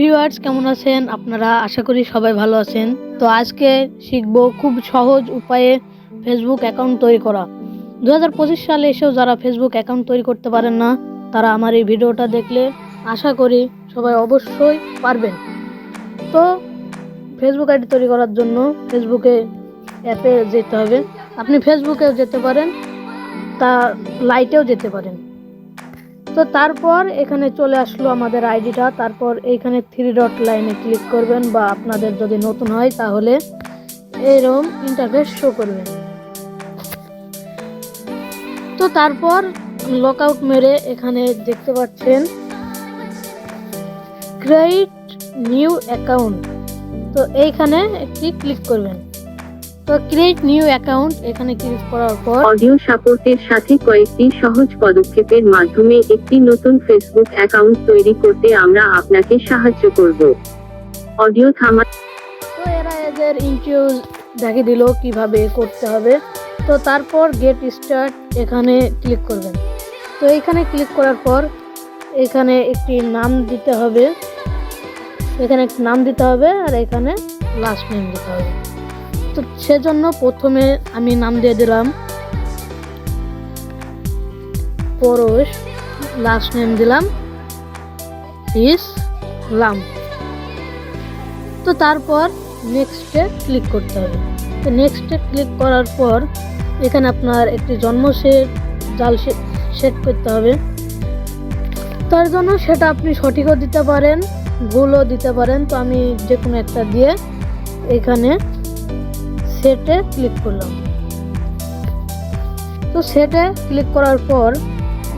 Viewers কেমন আছেন? আপনারা আশা করি সবাই ভালো আছেন। তো আজকে শিখব খুব সহজ উপায়ে ফেসবুক অ্যাকাউন্ট তৈরি করা। দু পঁচিশ সালে এসেও যারা ফেসবুক অ্যাকাউন্ট তৈরি করতে পারেন না, তারা আমার এই ভিডিওটা দেখলে আশা করি সবাই অবশ্যই পারবেন। তো ফেসবুক আইডি তৈরি করার জন্য ফেসবুকে অ্যাপে যেতে হবে। আপনি ফেসবুকেও যেতে পারেন, তা লাইটেও যেতে পারেন। তো তারপর এখানে চলে আসলো আমাদের আইডিটা। তারপর এইখানে থ্রি ডট লাইনে ক্লিক করবেন বা আপনাদের যদি নতুন হয় তাহলে এইরকম ইন্টারফেস শো করবেন। তো তারপর লক আউট মেরে এখানে দেখতে পাচ্ছেন ক্রিয়েট নিউ অ্যাকাউন্ট তো এইখানে একটি ক্লিক করবেন। তো ক্রিয়েট নিউ অ্যাকাউন্ট এখানে ক্লিক করার পর অডিও সাপোর্টের সাথে কয়েকটি সহজ পদক্ষেপের মাধ্যমে একটি নতুন ফেসবুক অ্যাকাউন্ট তৈরি করতে আমরা আপনাকে সাহায্য করব। অডিও থামা তো এরা এদের ইন্টারভিউ দেখে দিল কীভাবে করতে হবে। তো তারপর গেট স্টার্ট এখানে ক্লিক করবেন। তো এখানে ক্লিক করার পর এখানে একটি নাম দিতে হবে। এখানে একটি নাম দিতে হবে আর এখানে লাস্ট নেম দিতে হবে। তো সেজন্য প্রথমে আমি নাম দিয়ে দিলাম পরশ লাস্ট নেম দিলাম ইসলাম তো তারপর নেক্সটে ক্লিক করতে হবে। তো নেক্সটে ক্লিক করার পর এখানে আপনার একটি জন্ম সেট জাল সেট করতে হবে। তার জন্য সেটা আপনি সঠিকও দিতে পারেন, ভুলও দিতে পারেন। তো আমি যে কোনো একটা দিয়ে এখানে সেটে ক্লিক করলাম। তো সেটে ক্লিক করার পর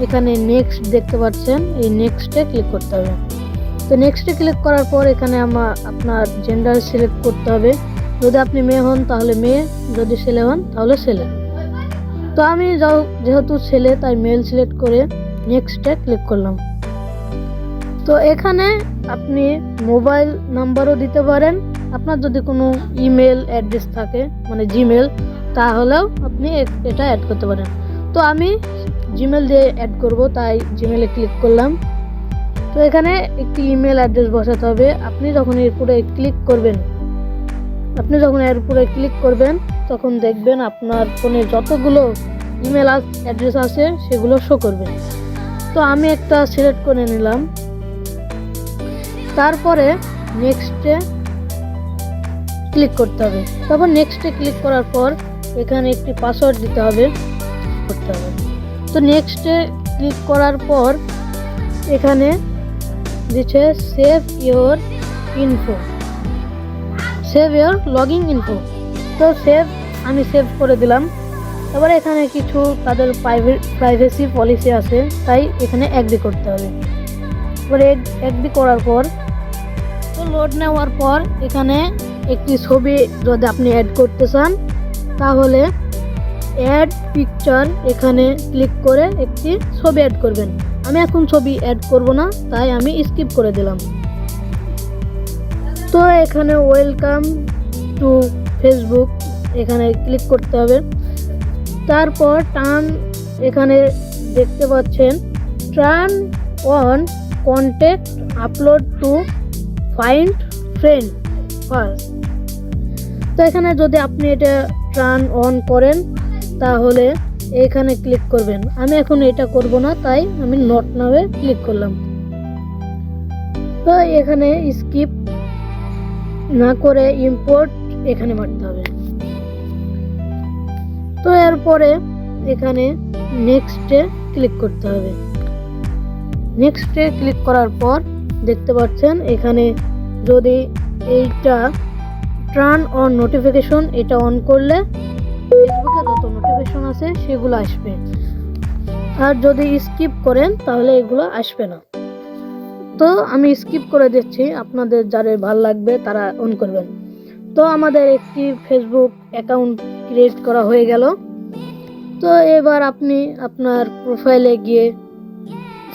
এখানে নেক্সট দেখতে পাচ্ছেন, এই নেক্সটে ক্লিক করতে হবে। তো নেক্সটে ক্লিক করার পর এখানে আমার আপনার জেন্ডার সিলেক্ট করতে হবে। যদি আপনি মেয়ে হন তাহলে মেয়ে, যদি ছেলে হন তাহলে ছেলে। তো আমি যেহেতু ছেলে, তাই মেল সিলেক্ট করে নেক্সটে ক্লিক করলাম। তো এখানে আপনি মোবাইল নাম্বারও দিতে পারেন। আপনার যদি কোনো ইমেল অ্যাড্রেস থাকে মানে জিমেল তাহলেও আপনি এটা অ্যাড করতে পারেন। তো আমি জিমেল দিয়ে অ্যাড করব, তাই জিমেলে ক্লিক করলাম। তো এখানে একটি ইমেল অ্যাড্রেস বসাতে হবে। আপনি যখন এর উপরে ক্লিক করবেন, আপনি যখন এর উপরে ক্লিক করবেন, তখন দেখবেন আপনার ফোনে যতগুলো ইমেল অ্যাড্রেস আছে সেগুলো শো করবে। তো আমি একটা সিলেক্ট করে নিলাম। তারপরে নেক্সটে ক্লিক করতে হবে। তারপর নেক্সটে ক্লিক করার পর এখানে একটি পাসওয়ার্ড দিতে হবে। করতে হবে। তো নেক্সটে ক্লিক করার পর এখানে দিচ্ছে save your info save your login info তো সেভ আমি সেভ করে দিলাম। তারপরে এখানে কিছু তাদের প্রাইভেট প্রাইভেসি পলিসি আছে। তাই এখানে অ্যাগ্রি করতে হবে। এবারে অ্যাগ্রি করার পর, তো লোড নেওয়ার পর এখানে একটি ছবি যদি আপনি অ্যাড করতে চান, তাহলে অ্যাড পিকচার এখানে ক্লিক করে একটি ছবি অ্যাড করবেন। আমি এখন ছবি অ্যাড করব না, তাই আমি স্কিপ করে দিলাম। তো এখানে ওয়েলকাম টু ফেসবুক এখানে ক্লিক করতে হবে। তারপর টার্ন এখানে দেখতে পাচ্ছেন turn on contact upload to find friend first তো এখানে যদি আপনি এটা টার্ন অন করেন, তাহলে এখানে ক্লিক করবেন। আমি এখন এটা করব না, তাই আমি নট নামে ক্লিক করলাম। তো এখানে স্কিপ না করে ইম্পোর্ট এখানে মারতে হবে। তো এরপরে এখানে নেক্সটে ক্লিক করতে হবে। নেক্সটে ক্লিক করার পর দেখতে পাচ্ছেন এখানে যদি এইটা টার্ন অন নোটিফিকেশন এটা অন করলে ফেসবুকে যত নোটিফিকেশন আছে সেগুলো আসবে। আর যদি স্কিপ করেন, তাহলে এগুলো আসবে না। তো আমি স্কিপ করে দিচ্ছি, আপনাদের যাদের ভালো লাগবে তারা অন করবেন। তো আমাদের একটি ফেসবুক অ্যাকাউন্ট ক্রিয়েট করা হয়ে গেল। তো এবার আপনি আপনার প্রোফাইলে গিয়ে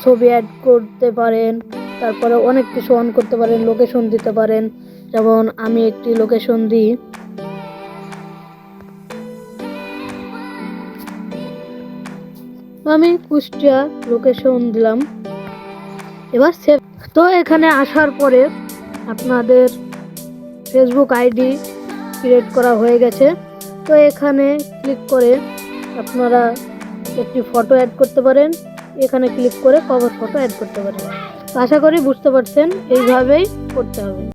ছবি অ্যাড করতে পারেন। তারপরে অনেক কিছু অন করতে পারেন লোকেশন দিতে পারেন। যেমন আমি একটি লোকেশন দিই। আমি কুষ্টিয়া লোকেশন দিলাম। এবার সেভ তো এখানে আসার পরে আপনাদের ফেসবুক আইডি ক্রিয়েট করা হয়ে গেছে। তো এখানে ক্লিক করে আপনারা একটি ফটো অ্যাড করতে পারেন। এখানে ক্লিক করে কভার ফটো অ্যাড করতে পারেন। আশা করি বুঝতে পারছেন। এইভাবেই করতে হবে।